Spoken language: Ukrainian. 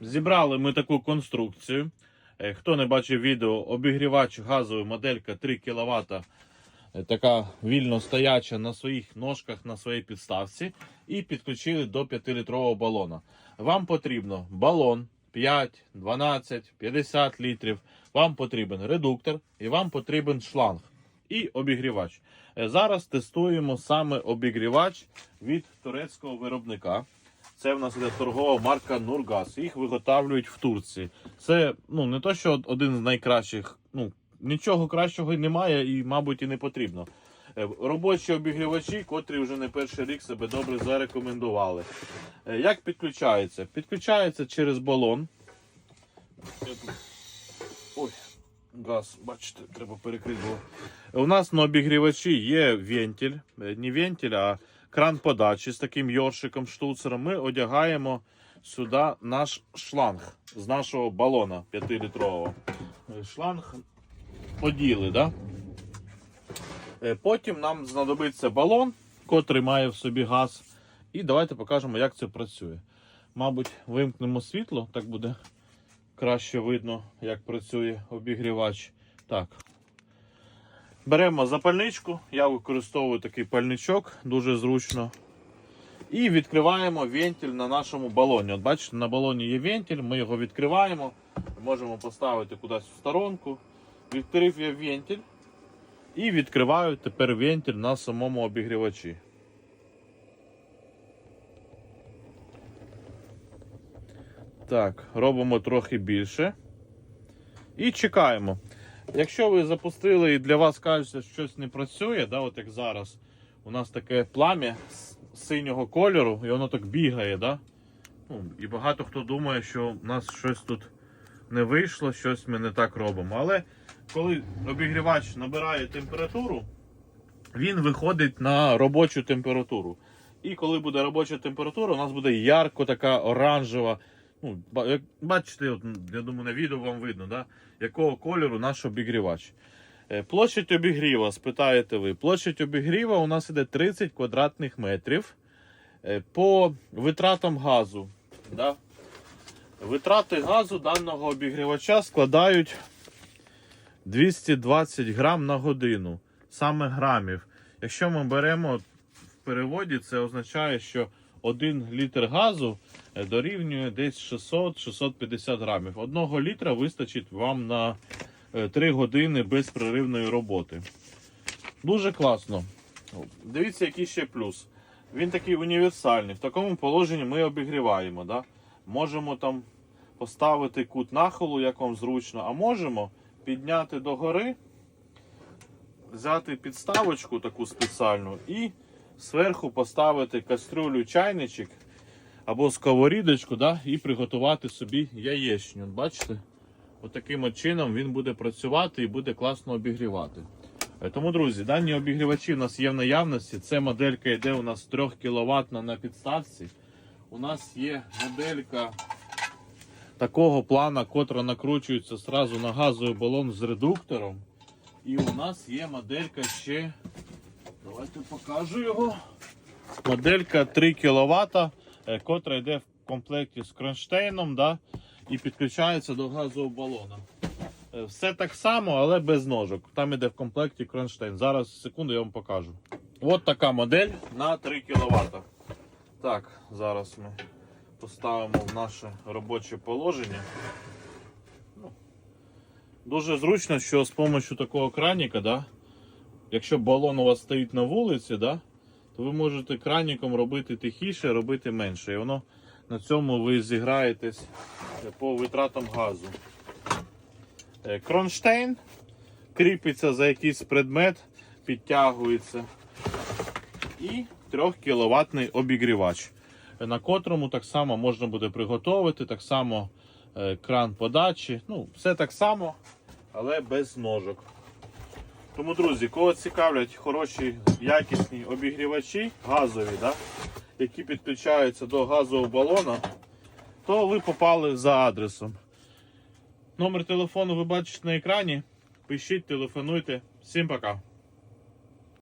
Зібрали ми таку конструкцію. Е, Хто не бачив відео, обігрівач газовий моделька 3 кВт. Така вільно стояча на своїх ножках на своїй підставці. І підключили до 5-літрового балона. Вам потрібно балон 5, 12, 50 літрів. Вам потрібен редуктор і вам потрібен шланг і обігрівач. Е, Зараз тестуємо саме обігрівач від турецького виробника. Це в нас іде торгова марка Нургаз. Їх виготовлюють в Турції. Це ну не то, що один з найкращих. Ну нічого кращого немає, і, мабуть, і не потрібно. Е, Робочі обігрівачі, котрі вже не перший рік себе добре зарекомендували. Е, Як підключається? Підключається через балон. Ой, газ, бачите, треба перекрити. Бо... У нас на обігрівачі є вентиль, е, не вентиль, а кран подачі з таким йоршиком штуцером. Ми одягаємо сюди наш шланг з нашого балона 5-літрового. Е, Шланг оділи, да? Е, Потім нам знадобиться балон, котрий має в собі газ. І давайте покажемо, як це працює. Мабуть, вимкнемо світло, так буде краще видно, як працює обігрівач. Так. Беремо запальничку. Я використовую такий пальничок, дуже зручно. І відкриваємо вентиль на нашому балоні. От бачите, на балоні є вентиль, ми його відкриваємо. Можемо поставити кудись в сторонку. Відкрив я вентиль. І відкриваю тепер вентиль на самому обігрівачі. Так, робимо трохи більше. І чекаємо. Якщо ви запустили і для вас кажеться, що щось не працює, да, от як зараз, у нас таке плам'я синього кольору, і воно так бігає. Да? Ну, і багато хто думає, що в нас щось тут не вийшло, щось ми не так робимо. Але коли обігрівач набирає температуру, він виходить на робочу температуру. І коли буде робоча температура, у нас буде ярко така оранжева. Ну, як бачите, от, я думаю, на відео вам видно, да? якого кольору наш обігрівач. Е, Площадь обігріва, спитаєте ви. Площадь обігріва у нас іде 30 квадратних метрів. Е, По витратам газу. Да? Витрати газу даного обігрівача складають 220 грам на годину. Саме грамів. Якщо ми беремо в переводі, це означає, що 1 літр газу е, дорівнює десь 600-650 грамів. Одного літра вистачить вам на 3 години безперервної роботи. Дуже класно. Дивіться, який ще плюс. Він такий універсальний. В такому положенні ми обігріваємо. Да? Можемо там поставити кут нахилу, як вам зручно, а можемо підняти догори, взяти підставочку таку спеціальну і зверху поставити кастрюлю чайничок або сковорідочку да, і приготувати собі яєчню. Бачите? Отаким от чином він буде працювати і буде класно обігрівати. Е, Тому, друзі, дані обігрівачі у нас є в наявності. Це моделька йде у нас 3 кВт на підставці. У нас є моделька такого плана, котра накручується сразу на газовий балон з редуктором. І у нас є моделька ще. Давайте покажу його. Моделька 3 кВт, е, котра йде в комплекті з кронштейном да, і підключається до газового балона. Е, Все так само, але без ножок. Там іде в комплекті кронштейн. Зараз секунду я вам покажу. От така модель на 3 кВт. Так, зараз ми поставимо в наше робоче положення. Ну, Дуже зручно, що з допомогою такого краніка, да, якщо балон у вас стоїть на вулиці, да, то ви можете краніком робити тихіше, робити менше. І воно на цьому ви зіграєтесь по витратам газу. Е, Кронштейн кріпиться за якийсь предмет, підтягується. І 3 кВт обігрівач, на котрому так само можна буде приготувати, так само е, кран подачі. Ну, все так само, але без ножок. Тому, друзі, кого цікавлять хороші якісні обігрівачі газові, да, які підключаються до газового балона, то ви попали за адресом. Номер телефону ви бачите на екрані. Пишіть, телефонуйте. Всім пока.